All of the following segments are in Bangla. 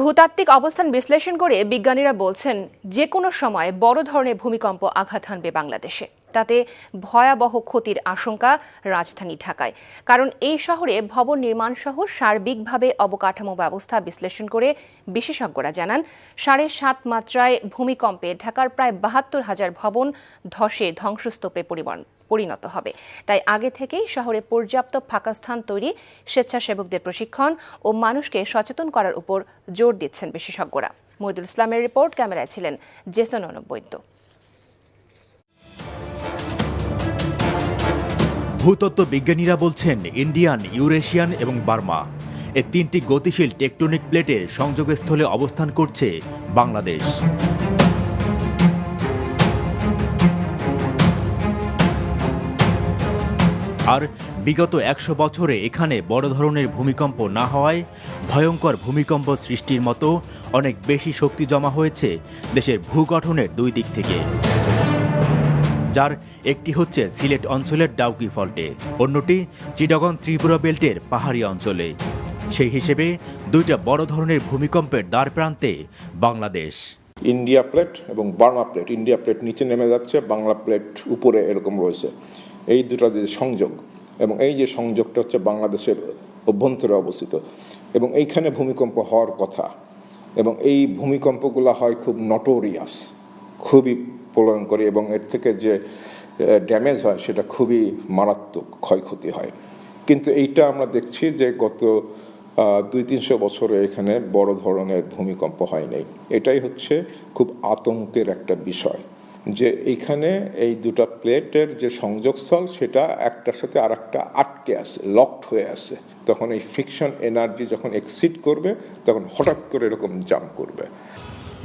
ভূতাত্ত্বিক অবস্থান বিশ্লেষণ করে বিজ্ঞানীরা বলছেন, যে কোনো সময় বড় ধরনের ভূমিকম্প আঘাত হানবে বাংলাদেশে। তাতে ভয়াবহ ক্ষতির আশঙ্কা রাজধানী ঢাকায়। কারণ এই শহরে ভবন নির্মাণ সহ সার্বিকভাবে অবকাঠামো ব্যবস্থা বিশ্লেষণ করে বিশেষজ্ঞরা জানান, সাড়ে সাত মাত্রায় ভূমিকম্পে ঢাকার প্রায় বাহাত্তর হাজার ভবন ধসে ধ্বংসস্তূপে পরিণত হবে। তাই আগে থেকেই শহরে পর্যাপ্ত ফাঁকা স্থান তৈরি স্বেচ্ছাসেবকদের প্রশিক্ষণ ও মানুষকে সচেতন করার উপর জোর দিচ্ছেন বিশেষজ্ঞরা। মহিদুল ইসলামের রিপোর্ট, ক্যামেরায় ছিলেন জেসন অনুবৈদ্য। ভূতত্ত্ব বিজ্ঞানীরা বলছেন ইন্ডিয়ান, ইউরেশিয়ান এবং বার্মা এ তিনটি গতিশীল টেকটনিক প্লেটের সংযোগস্থলে অবস্থান করছে বাংলাদেশ। আর বিগত একশো বছরে এখানে বড় ধরনের ভূমিকম্প না হওয়ায় ভয়ঙ্কর ভূমিকম্প সৃষ্টির মতো অনেক বেশি শক্তি জমা হয়েছে দেশের ভূগঠনের দুই দিক থেকে। যার একটি হচ্ছে সিলেট অঞ্চলের ডাউকি ফল্টে, অন্যটি চিটাগং ত্রিপুরা বেল্টের পাহাড়ি অঞ্চলে। সেই হিসেবে দুইটা বড় ধরনের ভূমিকম্পের দ্বার প্রান্তে বাংলাদেশ। ইন্ডিয়া প্লেট এবং বার্মা প্লেট, ইন্ডিয়া প্লেট নিচে নেমে যাচ্ছে, বাংলা প্লেট উপরে এরকম রয়েছে। এই দুটা যে সংযোগ এবং এই যে সংযোগটা হচ্ছে বাংলাদেশের অভ্যন্তরে অবস্থিত এবং এইখানে ভূমিকম্প হওয়ার কথা এবং এই ভূমিকম্পগুলো হয় খুব নটোরিয়াস খুবই প্রলয়ঙ্করী এবং এর থেকে যে ড্যামেজ হয় সেটা খুবই মারাত্মক ক্ষয়ক্ষতি হয়। কিন্তু এইটা আমরা দেখছি যে গত দুই তিনশো বছরে এখানে বড় ধরনের ভূমিকম্প হয়নি এটাই হচ্ছে খুব আতঙ্কের একটা বিষয় যে এইখানে এই দুটো প্লেটের যে সংযোগস্থল সেটা একটার সাথে আর একটা আটকে আছে লকড হয়ে আছে। তখন এই ফিকশন এনার্জি যখন এক্সিড করবে, তখন হঠাৎ করে এরকম জাম্প করবে।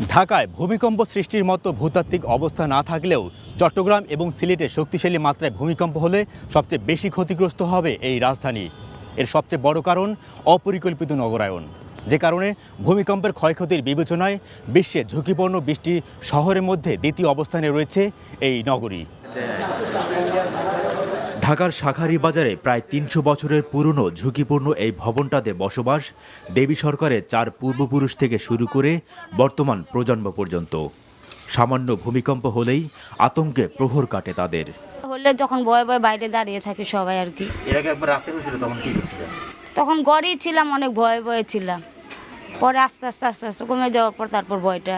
ঢাকায় ভূমিকম্প সৃষ্টির মতো ভূতাত্ত্বিক অবস্থা না থাকলেও চট্টগ্রাম এবং সিলেটে শক্তিশালী মাত্রায় ভূমিকম্প হলে সবচেয়ে বেশি ক্ষতিগ্রস্ত হবে এই রাজধানী। এর সবচেয়ে বড় কারণ অপরিকল্পিত নগরায়ন। যে কারণে ভূমিকম্পের ক্ষয়ক্ষতির বিবেচনায় বিশ্বে ঝুঁকিপূর্ণ বৃষ্টি শহরের মধ্যে দ্বিতীয় অবস্থানে রয়েছে এই নগরী। ঢাকার শাখারি বাজারে প্রায় তিনশো বছরের পুরনো ঝুঁকিপূর্ণ এই ভবনটাতে বসবাস দেবী সরকারের চার পূর্বপুরুষ থেকে শুরু করে বর্তমান প্রজন্ম পর্যন্ত। সামান্য ভূমিকম্প হলেই আতঙ্কে প্রহর কাটে তাদের। হলে যখন ভয়ে ভয়ে বাইরে দাঁড়িয়ে থাকি সবাই আর কি। তখন কি করছিলেন তখন ঘরেই ছিলাম অনেক ভয়ে ভয়ে ছিলাম। পরে আস্তে আস্তে আস্তে আস্তে কমে যাওয়ার পর তারপর ভয়টা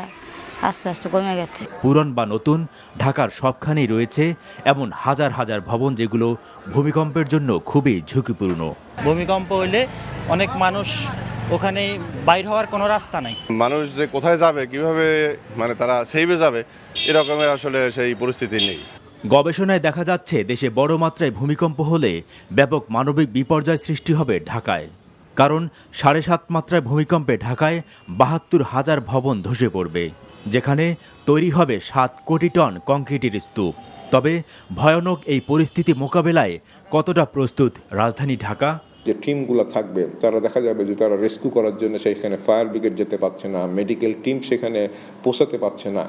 আস্তে আস্তে কমে গেছে। পুরন বা নতুন ঢাকার সবখানেই রয়েছে এমন হাজার হাজার ভবন যেগুলো ভূমিকম্পের জন্য খুবই ঝুঁকিপূর্ণ। ভূমিকম্প হইলে অনেক মানুষ ওখানে বাইর হওয়ার কোনো রাস্তা নাই। মানুষ যে কোথায় যাবে কীভাবে মানে তারা সেইভে যাবে এরকমের আসলে সেই পরিস্থিতি নেই। গবেষণায় দেখা যাচ্ছে দেশে বড় মাত্রায় ভূমিকম্প হলে ব্যাপক মানবিক বিপর্যয় সৃষ্টি হবে ঢাকায়। কারণ সাড়ে সাত মাত্রায় ভূমিকম্পে ঢাকায় বাহাত্তর হাজার ভবন ধসে পড়বে। যেখানে তৈরি হবে সাত কোটি টন কংক্রিটের স্তূপ। তবে ভয়ানক এই পরিস্থিতি মোকাবেলায় কতটা প্রস্তুত রাজধানী ঢাকা? যে টিমগুলো থাকবে তারা দেখা যাবে যে তারা রেস্কিউ করার জন্য সেখানে ফায়ার ব্রিগেড যেতে পারছে না মেডিকেল টিম সেখানে পৌঁছাতে পারছে না।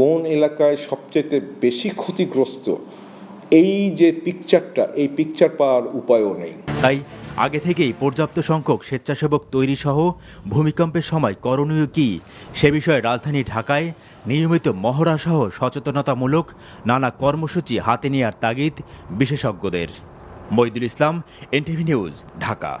কোন এলাকায় সবচেয়ে বেশি ক্ষতিগ্রস্ত? এই যে পিকচারটা এই পিকচার পাওয়ার উপায়ও নেই। তাই আগে থেকেই পর্যাপ্ত সংখ্যক স্বেচ্ছাসেবক তৈরি সহ ভূমিকম্পের সময় করণীয় কি সে বিষয়ে রাজধানী ঢাকায় নিয়মিত মহড়া সহ সচেতনতামূলক নানা কর্মসূচি হাতে নেওয়ার তাগিদ বিশেষজ্ঞদের। Moidul Islam, NTV news, Dhaka.